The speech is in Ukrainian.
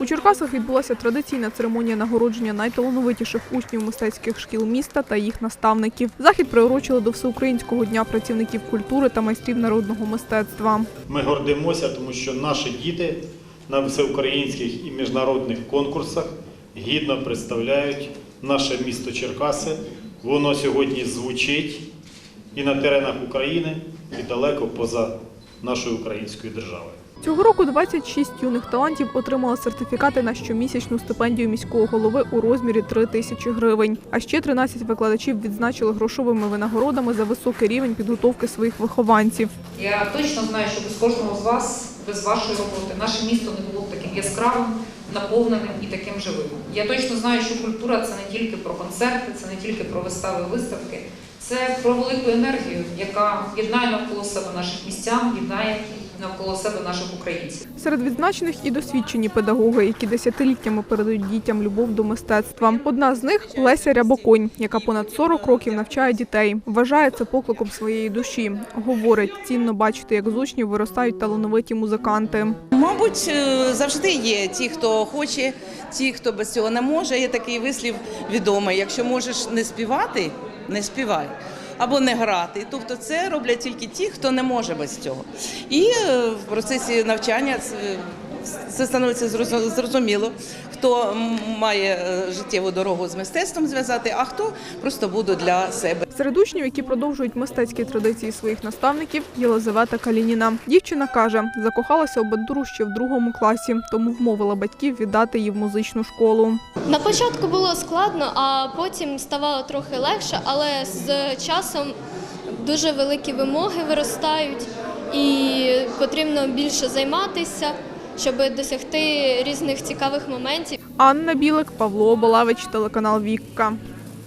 У Черкасах відбулася традиційна церемонія нагородження найталановитіших учнів мистецьких шкіл міста та їх наставників. Захід приурочили до Всеукраїнського дня працівників культури та майстрів народного мистецтва. Ми гордимося, тому що наші діти на всеукраїнських і міжнародних конкурсах гідно представляють наше місто Черкаси. Воно сьогодні звучить і на теренах України, і далеко поза нашою українською державою. Цього року 26 юних талантів отримали сертифікати на щомісячну стипендію міського голови у розмірі 3 тисячі гривень. А ще 13 викладачів відзначили грошовими винагородами за високий рівень підготовки своїх вихованців. Я точно знаю, що без кожного з вас, без вашої роботи, наше місто не було б таким яскравим, наповненим і таким живим. Я точно знаю, що культура це не тільки про концерти, це не тільки про вистави, виставки, це про велику енергію, яка єднає навколо себе наших містян, єднає навколо себе наших українців. Серед відзначених і досвідчені педагоги, які десятиліттями передають дітям любов до мистецтва. Одна з них Леся Рябоконь, яка понад 40 років навчає дітей. Вважає це покликом своєї душі. Говорить, цінно бачити, як з учнів виростають талановиті музиканти. Мабуть, е, завжди є ті, хто хоче, ті, хто без цього не може. Є такий вислів відомий: якщо можеш не співати, не співає Або не грати, тобто це роблять тільки ті, хто не може без цього. І е, в процесі навчання це, становиться зрозу- зрозуміло, хто має е, життєву дорогу з мистецтвом зв'язати, а хто просто буде для себе. Серед учнів, які продовжують мистецькі традиції своїх наставників, Єлизавета Калініна. Дівчина каже, закохалася у бандуру ще в другому класі, тому вмовила батьків віддати її в музичну школу. На початку було складно, а потім ставало трохи легше, але з часом дуже великі вимоги виростають і потрібно більше займатися, щоб досягти різних цікавих моментів. Анна Білик, Павло Балавич, телеканал Вікка.